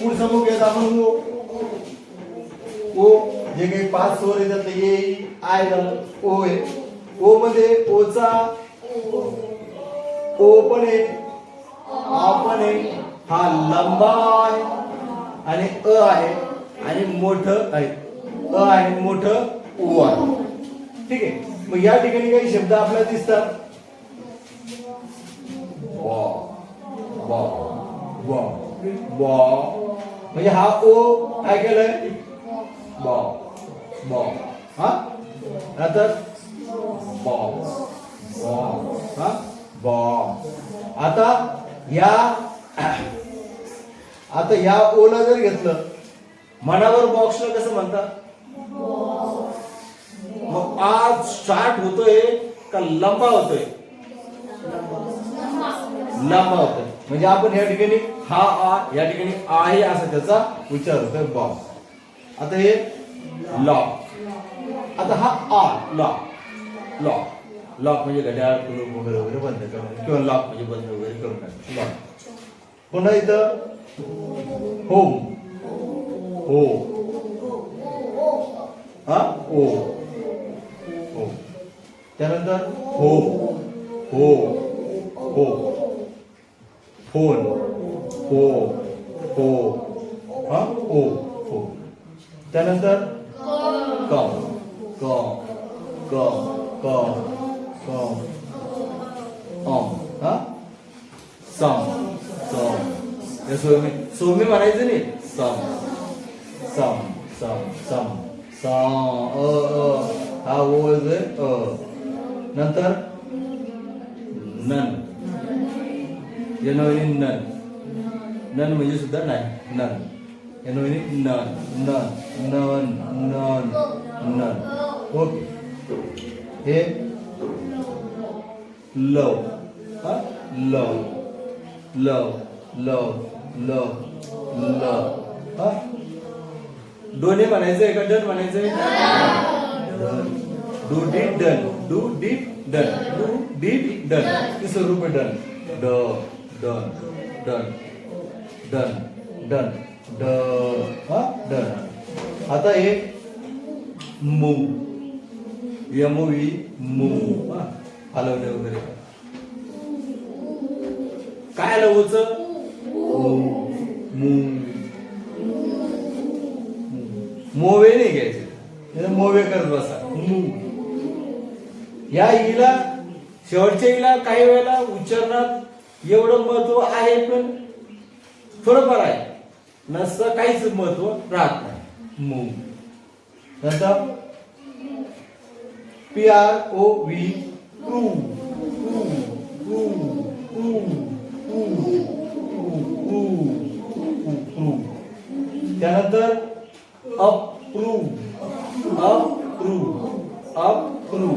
पुढचा बघूयात आपण ओ ओ जे काही पाच स्वर येतात ते ए आय झालं ओ आहे ओ मध्ये ओचा ओ पण आहे आ पण आहे हा लंबा आहे आणि अ आहे आणि मोठं आहे अ आहे मोठं ओ आहे ठीक आहे मग या ठिकाणी काही शब्द आपल्याला दिसतात? वा वा वा वा म्हणजे हा ओ काय केलंय? बॉ. बॉ. हा? नंतर? बॉ. बॉ. हा? बॉ. आता या आता या ओला जर घेतलं मनावर बॉक्सला कसं म्हणतात? मग आज स्टार्ट होतोय का लंबा होतोय? लंबा होतोय. म्हणजे आपण या ठिकाणी हा आ या ठिकाणी आहे असं त्याचा विचार होतोय बॉक्स आता हे लॉ. आता हा आ लॉ. लॉ. लॉक म्हणजे घड्याळ कुलूप वगैरे वगैरे बंद करणं. किंवा लॉक म्हणजे बंद वगैरे करून टाकणं. लॉक पुन्हा इथं होम हो. हा? ओ हो. त्यानंतर हो. हो. हो. फोन हो हो हा ओ हो त्यानंतर कम कम कम कम कम ऑम हा सम सम हे सोमी सोमी म्हणायचं नाही सम सम सम सम सम अ अ हा ओ आहे अ नंतर नन जनवरी नन. नन म्हणजे सुद्धा नाही none. January none none none none none. Okay. हे लव हा? Love love love love love हा? दोन्ही म्हणायचंय का? डन म्हणायचंय done. Do did done. Do did done. Do did done. ते स्वरूप आहे done. D. Done done done done ड हा डन आता हे मूव यम मू. हा. हलवणे वगैरे. काय आलं ओच मोवे नाही घ्यायचे. मोवे करत बसा. मू. या ईला शेवटच्या ईला काही वेळेला उच्चारणात एवढं महत्त्व आहे पण थोडंफार आहे नसतं काहीच महत्त्व राहत नाही मू नंतर पी आर ओ व्ही प्रू त्यानंतर अप्रूव अप्रूव अप्रूव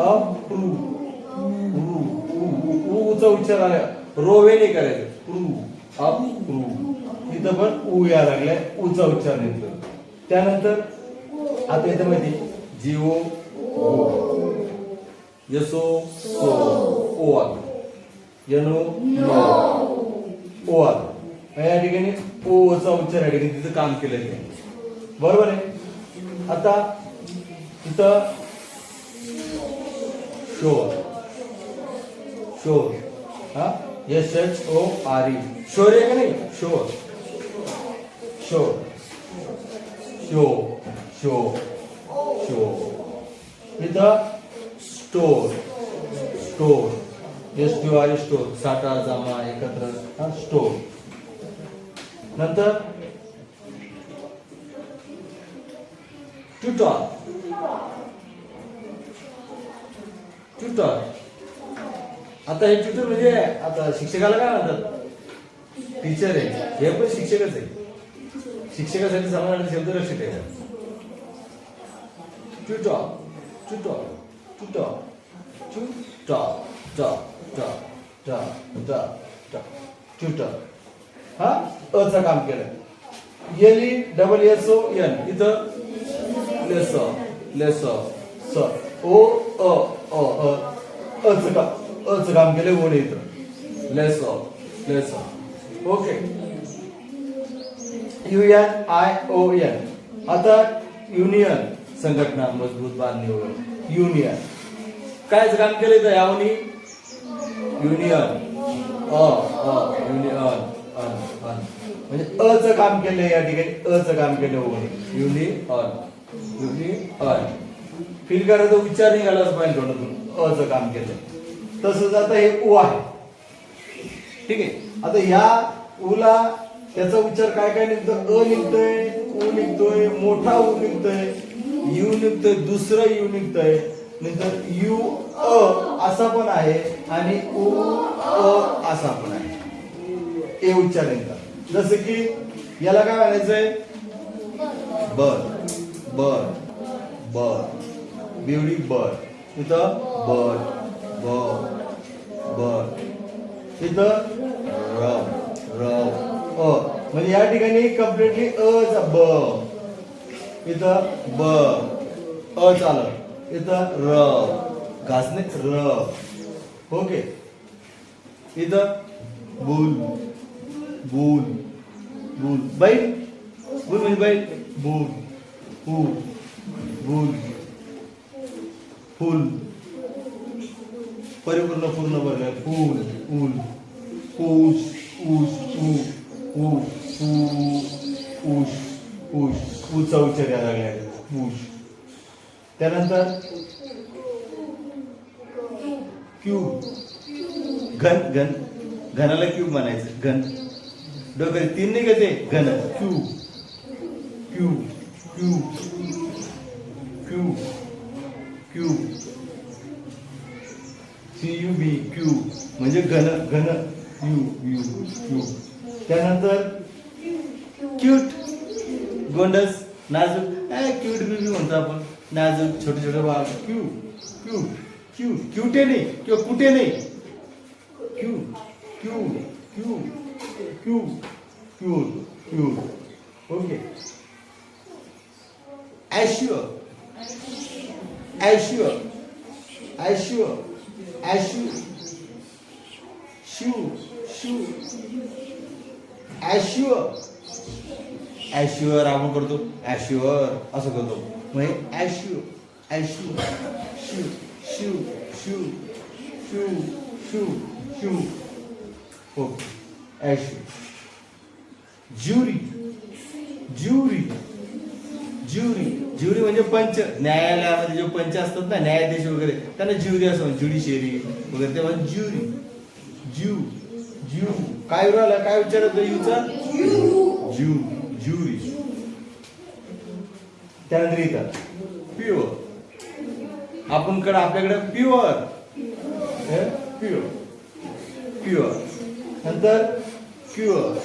अप्रूव ऊचा उच्चार आला रोवे नाही करायचं. प्रू क्रू. इथं पण ऊ या लागलाय. उचा उच्चार येतो. त्यानंतर आता इथं माहिती. जिओ यसो सो. ओ आला. यनो नो. ओ आला. या ठिकाणी ओचा उच्चार या ठिकाणी तिथं काम केलं ते बरोबर आहे? आता तिथं शोर शोर हा? S H O R E shore आहे का नाही? Shore shore show show show इथं store store S Q R store साठा जमा एकत्र स्टोर नंतर ट्युटर ट्युटर आता हे ट्युटर म्हणजे आता शिक्षकाला काय म्हणतात? टीचर आहे. हे पण शिक्षकच आहे. शिक्षकासाठी समाजाने शब्द लक्ष ठेवा ट्युटर ट्युटर ट्युटर टॉ ट ट ट ट ट ट्युटर हा? अचं काम केलं. L E double S O N इथं? लेस लेस स ओ अ अ अ अचं काम. अच काम केलं ओढे इथं less of less of okay U N I O N आता युनियन संघटना मजबूत बांधणी वगैरे. युनियन कायच काम केलं तर यावनी? युनियन अ अ युनियन अन अन म्हणजे अच च काम केलं या ठिकाणी अ च काम केलं वगैरे. युनियन युनियन फील करायचा विचार निघालाच पाहिजे थोडं अच काम केलं. तसंच आता हे ऊ आहे. ठीक आहे? आता ह्या उला त्याचा उच्चार काय काय निघतं? अ निघतोय उ निघतोय मोठा उ निघतोय यू निघतोय दुसरं यू निघतंय. नंतर यू अ असा पण आहे आणि उ अ असा पण आहे. ए उच्चार निघतात. जसं की याला काय म्हणायचंय? बर बर बर. बिवडी बर. इथं बर. ब ब इथं र र अ म्हणजे या ठिकाणी कम्प्लिटली अ चा ब इथं ब अ चालत इथं र घासणे र ओके इथं बुल बुल बुल बैल बुल म्हणजे बैल बुल फू बुल फुल परिपूर्ण पूर्ण भरलाय फूल फूल ऊस ऊस ऊ ऊ ऊ ऊस ऊस ऊचा उच्चार यायला लागलाय. ऊस त्यानंतर क्यूब. घन घन. घनाला क्यूब म्हणायचं. घन. डोकर तीन नाही का ते? घन. Cube. Cube. Cube. Cube. Cube. C U B Q म्हणजे घन घन यू यू क्यू त्यानंतर क्यूट गोंडस नाजूक. क्यूट बेबी म्हणतो आपण. नाजूक छोटे छोटे बाळ. क्यू क्यू क्यू क्यूटे नाही किंवा कुठे नाही. Q Q Q Q Q Q okay assure assure assure ॲश्यू shoe shoe assure assure आपण करतो ॲश्युअर असं करतो म्हणजे ॲश्यू ॲश्यू shoe shoe shoe shoe shoe शू ओके ॲश्यू ज्युरी ज्युरी ज्युरी. ज्युरी म्हणजे पंच. न्यायालयामध्ये जे पंच असतात ना न्यायाधीश वगैरे त्यांना ज्युरी असं ज्युडिशियरी वगैरे ते म्हणजे ज्युरी. ज्यू. ज्यू. काय राहिला? काय विचारत युचा ज्यू. ज्युरी. त्यानंतर इथं प्युअर. आपण कडे आपल्याकडे प्युअर. प्युअर. प्युअर. नंतर cure.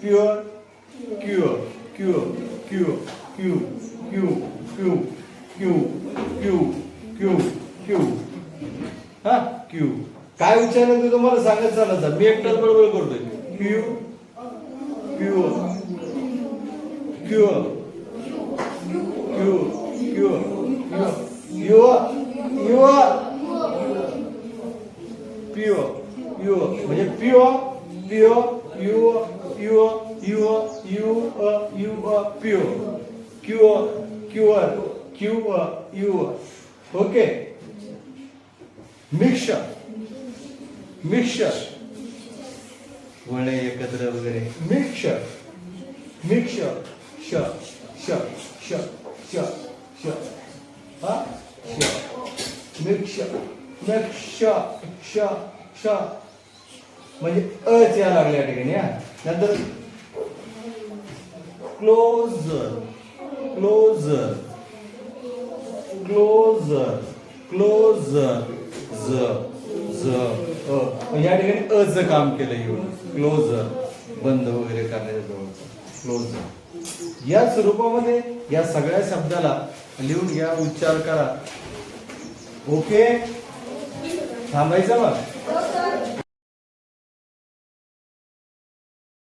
Pure. Cure. Q Q Q Q Q Q Q Q Q हा क्यू काय विचारलं ते तुम्हाला सांगत चालत मी एकटाच बरोबर करतोय Q Q Q Q Q Q U pure pure म्हणजे pure pure U you uh, you are pure. Cure cure cure you. Okay. Mixture mixture वळे एकत्र वगैरे mixture mixture श श श श श हा श mixture mixture श श म्हणजे अ च्या लागल्या ठिकाणी नंतर क्लोजर क्लोजर क्लोजर क्लोजर ज ज अ. या ठिकाणी अ च काम केलं येऊन. क्लोजर बंद वगैरे करण्याच्या जवळचं. क्लोजर या स्वरूपामध्ये या सगळ्या शब्दाला लिहून घ्या उच्चार करा. ओके थांबायचं मग